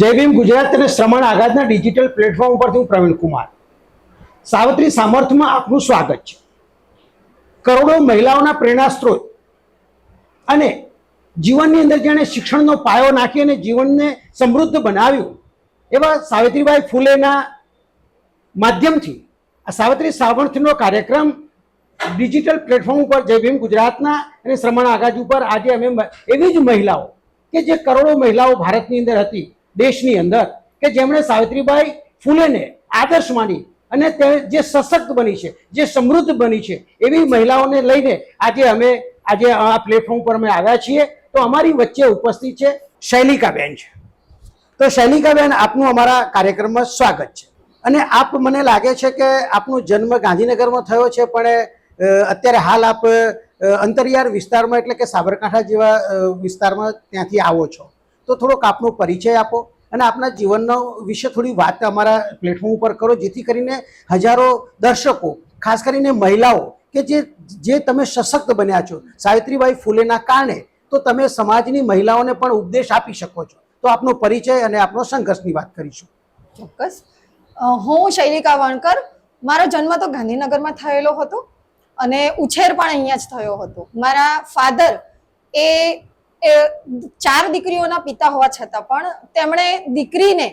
જય ભીમ ગુજરાત અને શ્રમણ આઘાતના digital platform પરથી હું પ્રવીણ કુમાર. સાવત્રી સામર્થ્યમાં આપનું સ્વાગત છે. કરોડો મહિલાઓના પ્રેરણા સ્ત્રોત અને જીવનની અંદર જેણે શિક્ષણનો પાયો નાખી અને જીવનને સમૃદ્ધ બનાવ્યું એવા સાવિત્રીબાઈ ફૂલેના માધ્યમથી આ સાવિત્રી સામર્થ્યનો કાર્યક્રમ ડિજિટલ પ્લેટફોર્મ ઉપર જય ભીમ ગુજરાતના અને શ્રમણ આઘાત ઉપર આજે અમે એવી જ મહિલાઓ કે જે કરોડો મહિલાઓ ભારતની અંદર હતી દેશની અંદર, કે જેમણે સાવિત્રીબાઈ ફૂલેને આદર્શ માની અને તે જે સશક્ત બની છે, જે સમૃદ્ધ બની છે, એવી મહિલાઓને લઈને આજે અમે, આજે આ પ્લેટફોર્મ પર અમે આવ્યા છીએ. તો અમારી વચ્ચે ઉપસ્થિત છે શૈલિકાબેન છે. તો શૈલિકાબેન, આપનું અમારા કાર્યક્રમમાં સ્વાગત છે. અને આપ મને લાગે છે કે આપનો જન્મ ગાંધીનગરમાં થયો છે, પણ અત્યારે હાલ આપ અંતરિયાળ વિસ્તારમાં, એટલે કે સાબરકાંઠા જેવા વિસ્તારમાં ત્યાંથી આવો છો. તો થોડોક આપનો પરિચય આપો અને આપના જીવનનો વિશે થોડી વાત અમારા પ્લેટફોર્મ ઉપર કરો, જેથી કરીને હજારો દર્શકો, ખાસ કરીને મહિલાઓ, કે જે જે તમે સશક્ત બન્યા છો, સાવિત્રીબાઈ ફૂલેના કારણે, તો તમે સમાજની મહિલાઓને પણ ઉપદેશ આપી શકો છો. તો આપનો પરિચય અને આપનો સંઘર્ષની વાત કરીશું. ચોક્કસ. હું શૈલિકા વણકર. મારો જન્મ તો ગાંધીનગરમાં થયેલો હતો અને ઉછેર પણ અહીંયા જ થયો હતો. મારા ફાધર એ ચાર દીકરીઓના પિતા હોવા છતાં પણ તેમણે દીકરીને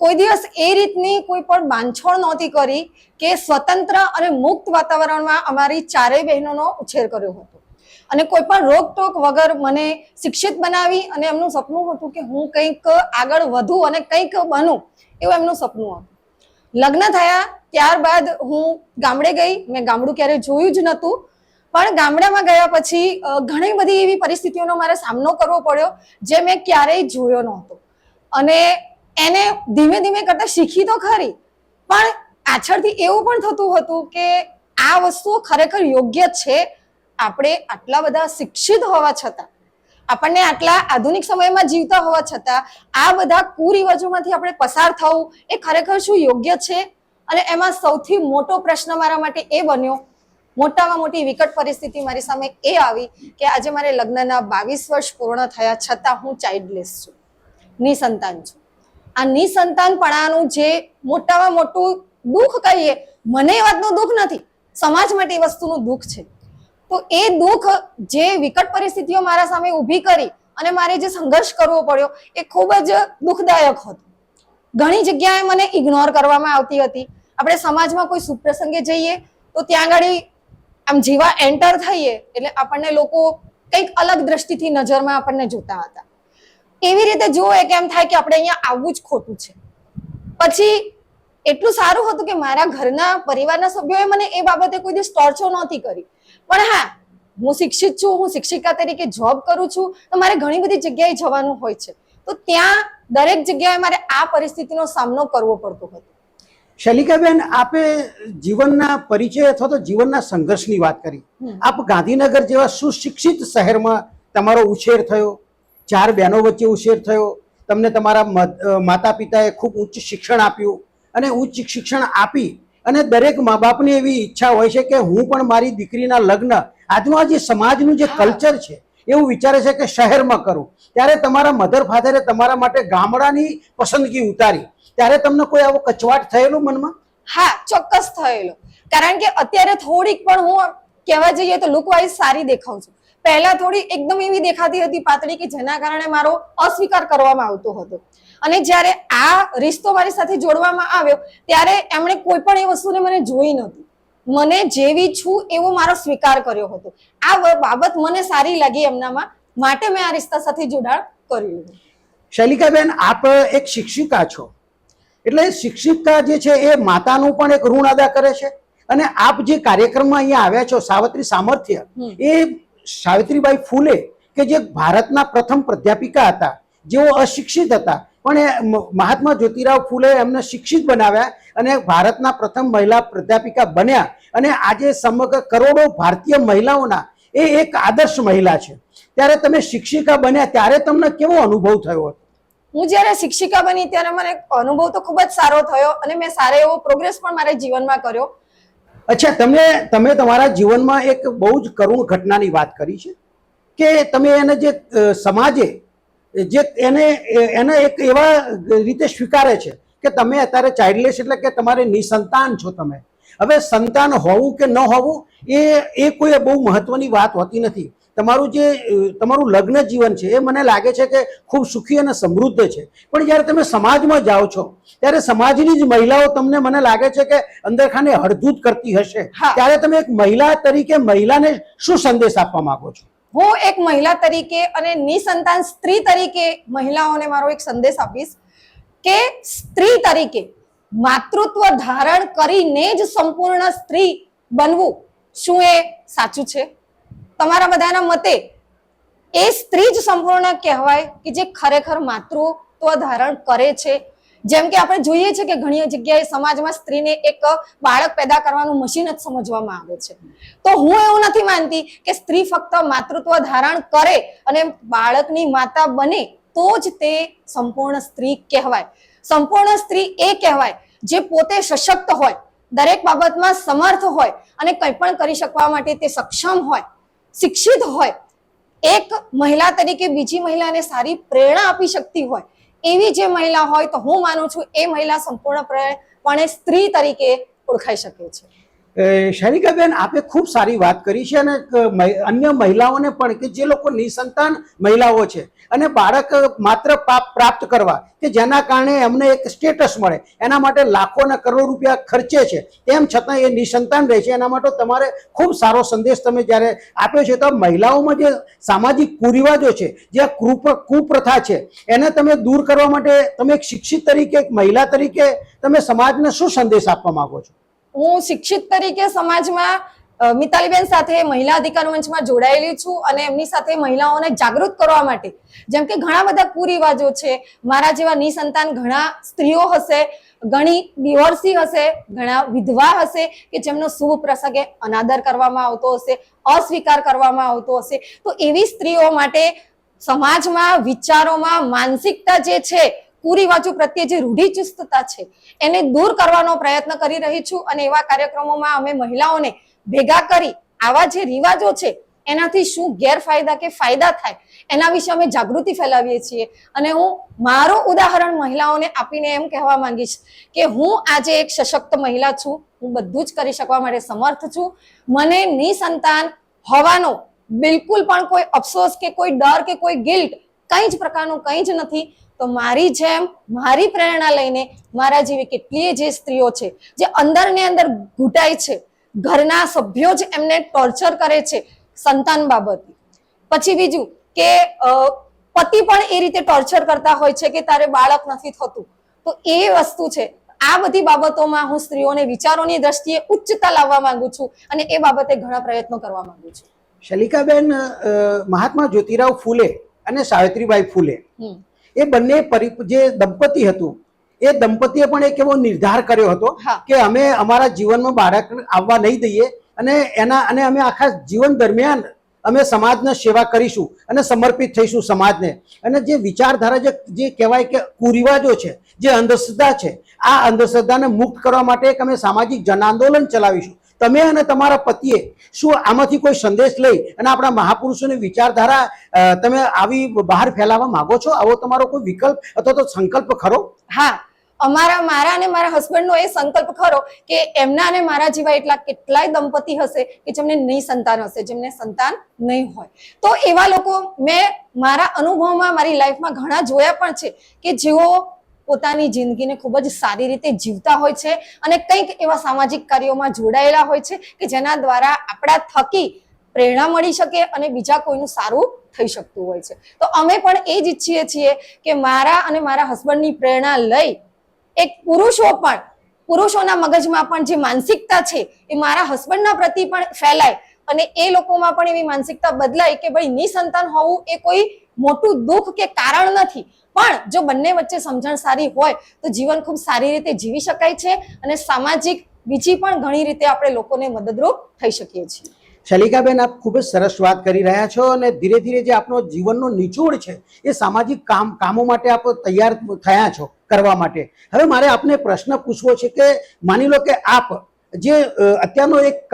કોઈ દિવસ એ રીતની કોઈ પણ બાંધછોડ નહોતી કરી કે સ્વતંત્ર અને મુક્ત વાતાવરણમાં અમારી ચારેય બહેનોનો ઉછેર કર્યો હતો. અને કોઈ પણ રોકટોક વગર મને શિક્ષિત બનાવી અને એમનું સપનું હતું કે હું કંઈક આગળ વધું અને કંઈક બનું એવું એમનું સપનું હતું. લગ્ન થયા ત્યારબાદ હું ગામડે ગઈ. મેં ગામડું ક્યારેય જોયું જ નહોતું. પણ ગામડામાં ગયા પછી ઘણી બધી એવી પરિસ્થિતિઓનો મારે સામનો કરવો પડ્યો જે મેં ક્યારેય જોયો નહોતો. અને એને ધીમે ધીમે કરતા શીખી તો ખરી, પણ પાછળથી એવું પણ થતું હતું કે આ વસ્તુઓ ખરેખર યોગ્ય છે, આપણે આટલા બધા શિક્ષિત હોવા છતાં, આપણને આટલા આધુનિક સમયમાં જીવતા હોવા છતાં, આ બધા કુરિવાજોમાંથી આપણે પસાર થવું એ ખરેખર શું યોગ્ય છે? અને એમાં સૌથી મોટો પ્રશ્ન મારા માટે એ બન્યો મોટામાં મોટી વિકટ પરિસ્થિતિ મારી સામે એ આવી કે આજે મારે લગ્નના બાવીસ વર્ષ પૂર્ણ થયા છતાં હું ચાઇલ્ડલેસ છું. નિસંતાન છું. આ નિસંતાનપણાનું જે મોટામાં મોટું દુઃખ કહીએ, મને એ વાતનું દુઃખ નથી. સમાજ માટે એ વસ્તુનું દુઃખ છે. તો એ દુઃખ જે વિકટ પરિસ્થિતિઓ મારા સામે ઊભી કરી અને મારે જે સંઘર્ષ કરવો પડ્યો, એ ખૂબ જ દુઃખદાયક હતો. ઘણી જગ્યાએ મને ઇગ્નોર કરવામાં આવતી હતી. આપણે સમાજમાં કોઈ સુપ્રસંગે જઈએ, તો ત્યાં આગળ આમ જેવા એન્ટર થઈએ એટલે આપણને લોકો કંઈક અલગ દ્રષ્ટિથી નજરમાં આપણને જોતા હતા. એવી રીતે જુએ કે એમ થાય કે આપણે અહીંયા આવવું જ ખોટું છે. પછી એટલું સારું હતું કે મારા ઘરના પરિવારના સભ્યોએ મને એ બાબતે કોઈ દિવસ ટોર્ચો નહોતી કરી. પણ હા, હું શિક્ષિત છું, હું શિક્ષિકા તરીકે જોબ કરું છું, તો મારે ઘણી બધી જગ્યાએ જવાનું હોય છે. તો ત્યાં દરેક જગ્યાએ મારે આ પરિસ્થિતિનો સામનો કરવો પડતો હતો. શૈલિકાબેન આપે જીવનના પરિચય અથવા તો જીવનના સંઘર્ષની વાત કરી. આપ ગાંધીનગર જેવા સુશિક્ષિત શહેરમાં તમારો ઉછેર થયો. ચાર બહેનો વચ્ચે ઉછેર થયો. તમને તમારા મત- માતા પિતાએ ખૂબ ઉચ્ચ શિક્ષણ આપ્યું અને ઉચ્ચ શિક્ષણ આપી અને દરેક મા બાપની એવી ઈચ્છા હોય છે કે હું પણ મારી દીકરીના લગ્ન આજનો આ જે સમાજનું જે કલ્ચર છે એવું વિચારે છે કે શહેરમાં કરું. ત્યારે તમારા મધર ફાધરે તમારા માટે ગામડાની પસંદગી ઉતારી. ત્યારે તમને કોઈ આવો કચવાટ થયેલો મનમાં? હા, ચોક્કસ થયેલો. કારણ કે અત્યારે થોડીક પણ હું કહેવા જઈએ તો લુક વાઇઝ સારી દેખાઉં છું. પહેલા થોડી એકદમ એવી દેખાતી હતી પાતળી કે જેના કારણે મારો અસ્વીકાર કરવામાં આવતો હતો. અને જ્યારે આ રિશ્તો મારી સાથે જોડવામાં આવ્યો, ત્યારે એમણે કોઈ પણ એ વસ્તુને મને જોઈ નહોતી. મને જેવી છું એવો મારો સ્વીકાર કર્યો હતો. આ બાબત મને સારી લાગી એમનામાં માટે મેં આ રિશ્તા સાથે જોડાણ કર્યું. શૈલિકાબેન આપ એક શિક્ષિકા છો. એટલે શિક્ષિકા જે છે એ માતાનું પણ એક ઋણ અદા કરે છે. અને આપ જે કાર્યક્રમમાં અહીંયા આવ્યા છો સાવત્રી સામર્થ્ય એ સાવિત્રીબાઈ ફૂલે કે જે ભારતના પ્રથમ પ્રાધ્યાપિકા હતા જેઓ અશિક્ષિત હતા પણ એ મહાત્મા જ્યોતિરાવ ફૂલે એમને શિક્ષિત બનાવ્યા અને ભારતના પ્રથમ મહિલા પ્રાધ્યાપિકા બન્યા અને આજે સમગ્ર કરોડો ભારતીય મહિલાઓના એ એક આદર્શ મહિલા છે. ત્યારે તમે શિક્ષિકા બન્યા ત્યારે તમને કેવો અનુભવ થયો હતો? હું જ્યારે શિક્ષિકા બની ત્યારે મને અનુભવ તો ખૂબ જ સારો થયો અને મેં સારો એવો પ્રોગ્રેસ પણ મારા જીવનમાં કર્યો. અચ્છા તમે તમે તમારા જીવનમાં એક બહુ જ કરુણ ઘટનાની વાત કરી છે કે તમે એને જે સમાજે જે એને એને એક એવા રીતે સ્વીકારે છે કે તમે અત્યારે ચાઇલ્ડલેસ એટલે કે તમારે નિસંતાન છો તમે. હવે સંતાન હોવું કે ન હોવું એ એ કોઈ બહુ મહત્વની વાત હોતી નથી. તમારું જે તમારું લગ્ન જીવન છે એ મને લાગે છે કે ખૂબ સુખી અને સમૃદ્ધ છે. પણ જ્યારે તમે સમાજમાં જાઓ છો ત્યારે સમાજની જ મહિલાઓ તમને મને લાગે છે કે અંદરખાને હળધૂત કરતી હશે. ત્યારે તમે એક મહિલા તરીકે મહિલાને શું સંદેશ આપવા માંગો છો? હું એક મહિલા તરીકે અને નિસંતાન સ્ત્રી તરીકે મહિલાઓને મારો એક સંદેશ આપીશ કે સ્ત્રી તરીકે માતૃત્વ ધારણ કરીને જ સંપૂર્ણ સ્ત્રી બનવું શું એ સાચું છે? તમારા બધાના મતે એ સ્ત્રી જ સંપૂર્ણ કહેવાય કે જે ખરેખર માતૃત્વ ધારણ કરે છે? જેમ કે આપણે જોઈએ છે કે ઘણી જગ્યાએ સમાજમાં સ્ત્રીને એક બાળક પેદા કરવાનું મશીન જ સમજવામાં આવે છે. તો હું એવું નથી માનતી કે સ્ત્રી ફક્ત માતૃત્વ ધારણ કરે અને બાળકની માતા બને તો જ તે સંપૂર્ણ સ્ત્રી કહેવાય. સંપૂર્ણ સ્ત્રી એ કહેવાય જે પોતે સશક્ત હોય, દરેક બાબતમાં સમર્થ હોય અને કંઈ પણ કરી શકવા માટે તે સક્ષમ હોય, શિક્ષિત હોય. એક મહિલા તરીકે બીજી મહિલાને સારી પ્રેરણા આપી શકતી હોય એવી જે મહિલા હોય તો હું માનું છું એ મહિલા સંપૂર્ણપણે સ્ત્રી તરીકે ઓળખાઈ શકે છે. અ, શાલિકાબેન આપે ખૂબ સારી વાત કરી છે અને અન્ય મહિલાઓને પણ કે જે લોકો નિસંતાન મહિલાઓ છે અને બાળક માત્ર પ્રાપ્ત કરવા કે જેના કારણે એમને એક સ્ટેટસ મળે એના માટે લાખો અને કરોડ રૂપિયા ખર્ચે છે તેમ છતાં એ નિસંતાન રહે છે. એના માટે તમારે ખૂબ સારો સંદેશ તમે જ્યારે આપ્યો છે તો મહિલાઓમાં જે સામાજિક કુરિવાજો છે જે કૃપ કુપ્રથા છે એને તમે દૂર કરવા માટે તમે એક શિક્ષિત તરીકે એક મહિલા તરીકે તમે સમાજને શું સંદેશ આપવા માગો છો? હું શિક્ષિત તરીકે સમાજમાં મિતાલીબેન સાથે મહિલા અધિકાર મંચમાં જોડાયેલી છું અને એમની સાથે મહિલાઓને જાગૃત કરવા માટે. જેમ કે ઘણા બધા કુરિવાજો છે. મારા જેવા નિસંતાન ઘણા સ્ત્રીઓ હશે, ઘણી ડિવોર્સી હશે, ઘણા વિધવા હશે કે જેમનો શુભ પ્રસંગે અનાદર કરવામાં આવતો હશે, અસ્વીકાર કરવામાં આવતો હશે. તો એવી સ્ત્રીઓ માટે સમાજમાં વિચારોમાં માનસિકતા જે છે કુરિવાજો પ્રત્યે જે રૂઢિચુસ્તતા છે, એને દૂર કરવાનો પ્રયત્ન કરી રહી છું અને એવા કાર્યક્રમોમાં અમે મહિલાઓને ભેગા કરી આવા જે રિવાજો છે, એનાથી શું ગેરફાયદા કે ફાયદા થાય, એના વિશે અમે જાગૃતિ ફેલાવીએ છીએ. અને હું મારું ઉદાહરણ મહિલાઓને આપીને એમ કહેવા માંગીશ કે હું આજે એક સશક્ત મહિલા છું, હું બધું જ કરી શકવા માટે સમર્થ છું. મને નિસંતાન હોવાનો બિલકુલ પણ કોઈ અફસોસ કે કોઈ ડર કે કોઈ ગિલ્ટ કંઈ જ પ્રકારનું કંઈ જ નથી. તો મારી જેમ મારી પ્રેરણા લઈને મારા જેવી કેટલીય જે સ્ત્રીઓ છે જે અંદર ને અંદર ઘૂંટાય છે ઘરના સભ્યો જ એમને ટોર્ચર કરે છે સંતાન બાબતે. પછી બીજું કે પતિ પણ એ રીતે ટોર્ચર કરતા હોય છે કે તારે બાળક નથી થતું. તો એ વસ્તુ છે. આ બધી બાબતોમાં હું સ્ત્રીઓને વિચારોની દ્રષ્ટિએ ઉચ્ચતા લાવવા માંગુ છું અને એ બાબતે ઘણા પ્રયત્નો કરવા માંગુ છું. શલિકાબેન મહાત્મા જ્યોતિરાવ ફૂલે અને સાવિત્રીબાઈ ફૂલે. એ બંને જે દંપતી હતું એ દંપતીએ પણ એક એવો નિર્ધાર કર્યો હતો કે અમે અમારા જીવનમાં બાળક આવવા નહીં દઈએ અને એના અને અમે આખા જીવન દરમિયાન અમે સમાજને સેવા કરીશું અને સમર્પિત થઈશું સમાજને. અને જે વિચારધારા જે જે કહેવાય કે કુરિવાજો છે જે અંધશ્રદ્ધા છે આ અંધશ્રદ્ધાને મુક્ત કરવા માટે એક અમે સામાજિક જન આંદોલન ચલાવીશું. તમે અને તમારા પતિએ શું આમાંથી કોઈ સંદેશ લઈ અને આપણા મહાપુરુષોની વિચારધારા તમે આવી બહાર ફેલાવવા માંગો છો? આવો તમારો કોઈ વિકલ્પ અથવા તો સંકલ્પ ખરો? હા. અમારા, મારા અને મારા હસબન્ડનો એ સંકલ્પ ખરો કે એમના અને મારા જેવા એટલા કેટલાય દંપતી હશે કે જેમને નહીં સંતાન હશે, જેમને સંતાન નહીં હોય. તો એવા લોકો મેં મારા અનુભવમાં, મારી લાઈફમાં ઘણા જોયા પણ છે કે જેઓ પોતાની જિંદગીને ખૂબ જ સારી રીતે જીવતા હોય છે અને કંઈક એવા સામાજિક કાર્યોમાં જોડાયેલા હોય છે કે જેના દ્વારા આપણા થકી પ્રેરણા મળી શકે અને બીજા કોઈનું સારું થઈ શકતું હોય છે. તો અમે પણ એ જ ઈચ્છીએ છીએ કે મારા અને મારા હસબન્ડની પ્રેરણા લઈ એક પુરુષો પણ, પુરુષોના મગજમાં પણ જે માનસિકતા છે એ મારા હસબન્ડના પ્રતિ પણ ફેલાય અને એ લોકોમાં પણ એવી માનસિકતા બદલાય કે ભાઈ નિસંતાન હોવું એ કોઈ મોટું દુઃખ કે કારણ નથી. પણ જો બંને વચ્ચે સમજણ સારી હોય, તો જીવન ખૂબ સારી રીતે જીવી શકાય છે અને સામાજિક બીજી પણ ઘણી રીતે આપણે લોકોને મદદરૂપ થઈ શકીએ છીએ. શલિકાબેન, આપ ખૂબ જ સરસ વાત કરી રહ્યા છો અને ધીરે ધીરે જે આપનો જીવનનો નિચોડ છે, એ સામાજિક કામ, કામો માટે આપ તૈયાર થયા છો, કરવા માટે. હવે મારે આપને પ્રશ્ન પૂછવો છે કે માની લો કે આપ જે અત્યારનો એક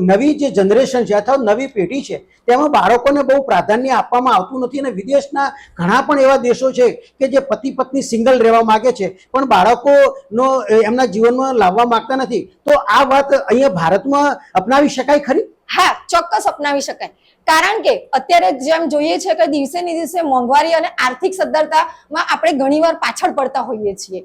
નવી જે જનરેશન છે અથવા નવી પેઢી છે, તેમાં બાળકોને બહુ પ્રાધાન્ય આપવામાં આવતું નથી અને વિદેશના ઘણા પણ એવા દેશો છે કે જે પતિ પત્ની સિંગલ રહેવા માગે છે, પણ બાળકોનો એમના જીવનમાં લાવવા માંગતા નથી. તો આ વાત અહીંયા ભારતમાં અપનાવી શકાય ખરી? હા, ચોક્કસ અપનાવી શકાય. કારણ કે અત્યારે જેમ જોઈએ છે કે દિવસે ને દિવસે મોંઘવારી અને આર્થિક સદ્ધરતામાં આપણે ઘણીવાર પાછળ પડતા હોઈએ છીએ.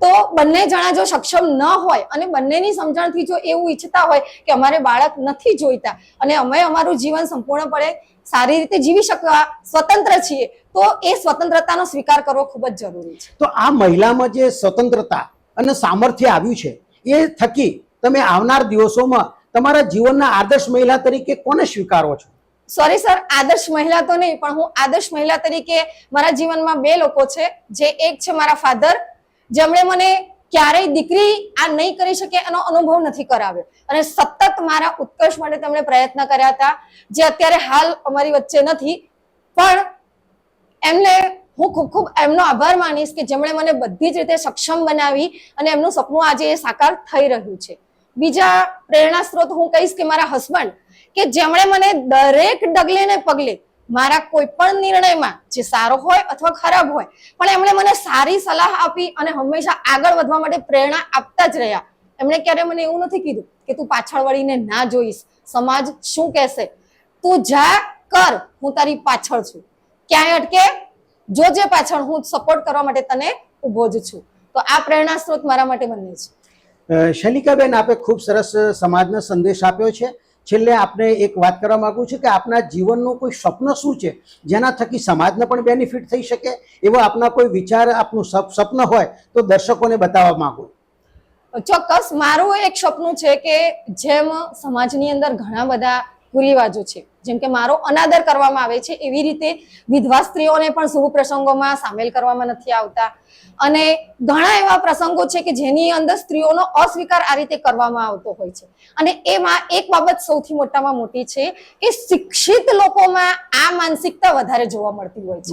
તો બંને જણા જો સક્ષમ ન હોય અને બંનેની સમજણથી જો એવું ઈચ્છતા હોય કે અમારે બાળક નથી જોઈતા અને અમે અમારું જીવન સંપૂર્ણપણે સારી રીતે જીવી શકવા સ્વતંત્ર છીએ તો એ સ્વતંત્રતાનો સ્વીકાર કરવો ખૂબ જ જરૂરી છે. તો આ મહિલામાં જે સ્વતંત્રતા અને સામર્થ્ય આવ્યું છે એ થકી તમે આવનાર દિવસોમાં તમારા જીવનના આદર્શ મહિલા તરીકે કોને સ્વીકારો છો? સોરી સર આદર્શ મહિલા તો નહીં પણ હું આદર્શ મહિલા તરીકે મારા જીવનમાં બે લોકો છે. જે એક છે મારા ફાધર જેમણે મને ક્યારેય દીકરી આ નહીં કરી શકે એનો અનુભવ નથી કરાવ્યો. અને સતત મારા ઉત્કર્ષ માટે તેમણે પ્રયત્ન કર્યા હતા, જે અત્યારે હાલ અમારી વચ્ચે નથી. પણ એમને હું ખૂબ ખૂબ એમનો આભાર માનીશ કે જેમણે મને બધી જ રીતે સક્ષમ બનાવી અને એમનું સપનું આજે એ સાકાર થઈ રહ્યું છે. બીજા પ્રેરણા સ્ત્રોત હું કહીશ કે મારા હસબન્ડ કે જેમણે મને દરેક ડગલે ને પગલે મારા કોઈ પણ નિર્ણયમાં જે સારો હોય અથવા ખરાબ હોય, પણ એમણે મને સારી સલાહ આપી અને હંમેશા આગળ વધવા માટે પ્રેરણા આપતા જ રહ્યા. એમણે ક્યારે મને એવું નથી કીધું કે તું પાછળ વળીને ના જોઈશ. સમાજ શું કહેશે? તું જા, કર. હું તારી પાછળ છું. ક્યાંય અટકે? જોજે પાછળ હું સપોર્ટ કરવા માટે તને ઊભો જ છું. તો આ પ્રેરણા સ્ત્રોત મારા માટે બંને છે. શૈલિકાબેન, આપે ખૂબ સરસ સમાજનો સંદેશ આપ્યો છે. છેલ્લે આપને એક વાત કરવા માંગુ છું કે આપના જીવનનું કોઈ સ્વપ્ન શું છે? જેના થકી સમાજને પણ બેનિફિટ થઈ શકે? એવો આપના કોઈ વિચાર, આપનું સ્વપ્ન હોય તો દર્શકોને બતાવવા માગું. ચોક્કસ, મારું એક સપનું છે કે જેમ સમાજની અંદર ઘણા બધા કુરિવાજો છે જેમ કે મારો અનાદર કરવામાં આવે છે એવી રીતે વિધવા સ્ત્રીઓને પણ શુભ પ્રસંગોમાં સામેલ કરવામાં નથી આવતા. અને ઘણા એવા પ્રસંગો છે કે જેની અંદર સ્ત્રીઓનો અસ્વીકાર આ રીતે કરવામાં આવતો હોય છે. અને એમાં એક બાબત સૌથી મોટામાં મોટી છે કે શિક્ષિત લોકોમાં આ માનસિકતા વધારે જોવા મળતી હોય છે.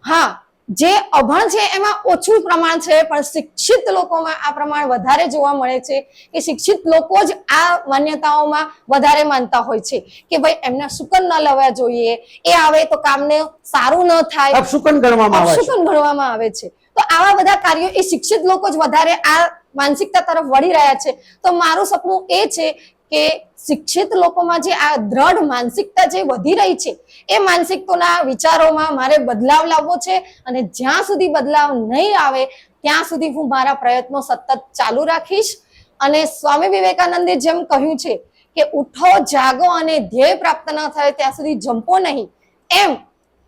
હા જે અભણ છે એમાં ઓછું પ્રમાણ છે પણ શિક્ષિત લોકોમાં આ પ્રમાણ વધારે જોવા મળે છે કે શિક્ષિત લોકો જ આ માન્યતાઓમાં વધારે માનતા હોય છે કે ભાઈ એમના શુકન ન લેવા જોઈએ એ આવે તો કામને સારું ન થાય. અપશુકન ગણવામાં આવે અપશુકન ગણવામાં આવે છે. તો આવા બધા કાર્યો એ શિક્ષિત લોકો જ વધારે આ માનસિકતા તરફ વળી રહ્યા છે. તો મારું સપનું એ છે કે શિક્ષિત લોકોમાં જે આ દ્રઢ માનસિકતા જે વધી રહી છે, એ માનસિકતાના વિચારોમાં મારે બદલાવ લાવવો છે અને જ્યાં સુધી બદલાવ નહીં આવે, ત્યાં સુધી હું મારા પ્રયત્નો સતત ચાલુ રાખીશ. અને સ્વામી વિવેકાનંદે જેમ કહ્યું છે કે ઉઠો, જાગો અને ધ્યેય પ્રાપ્ત ન થાય ત્યાં સુધી જંપો નહીં. એમ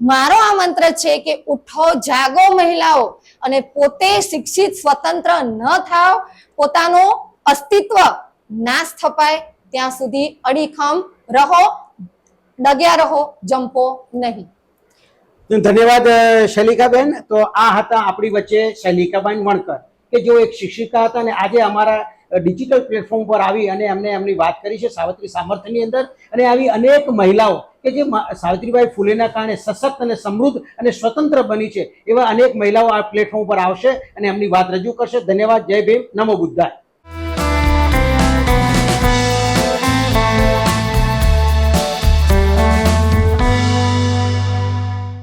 મારો આ મંત્ર છે કે ઉઠો, જાગો મહિલાઓ અને પોતે શિક્ષિત, સ્વતંત્ર ન થાવ. પોતાનું અસ્તિત્વ નાશ થપાય, ત્યાં સુધી અડીખમ રહો, ડગ્યા રહો, જંપો નહીં. ધન્યવાદ શૈલિકાબેન. તો આ હતા આપણી વચ્ચે શૈલિકાબેન વણકર, કે જેઓ એક શિક્ષિકા હતા અને આજે અમારા ડિજિટલ પ્લેટફોર્મ પર આવી અને એમને એમની વાત કરી છે સાવિત્રી સામર્થ્યની અંદર. અને આવી અનેક મહિલાઓ કે જે સાવિત્રીબાઈ ફૂલેના કારણે સશક્ત અને સમૃદ્ધ અને સ્વતંત્ર બની છે, એવા અનેક મહિલાઓ આ પ્લેટફોર્મ પર આવશે અને એમની વાત રજૂ કરશે. ધન્યવાદ, જય ભીમ, નમો બુદ્ધાય.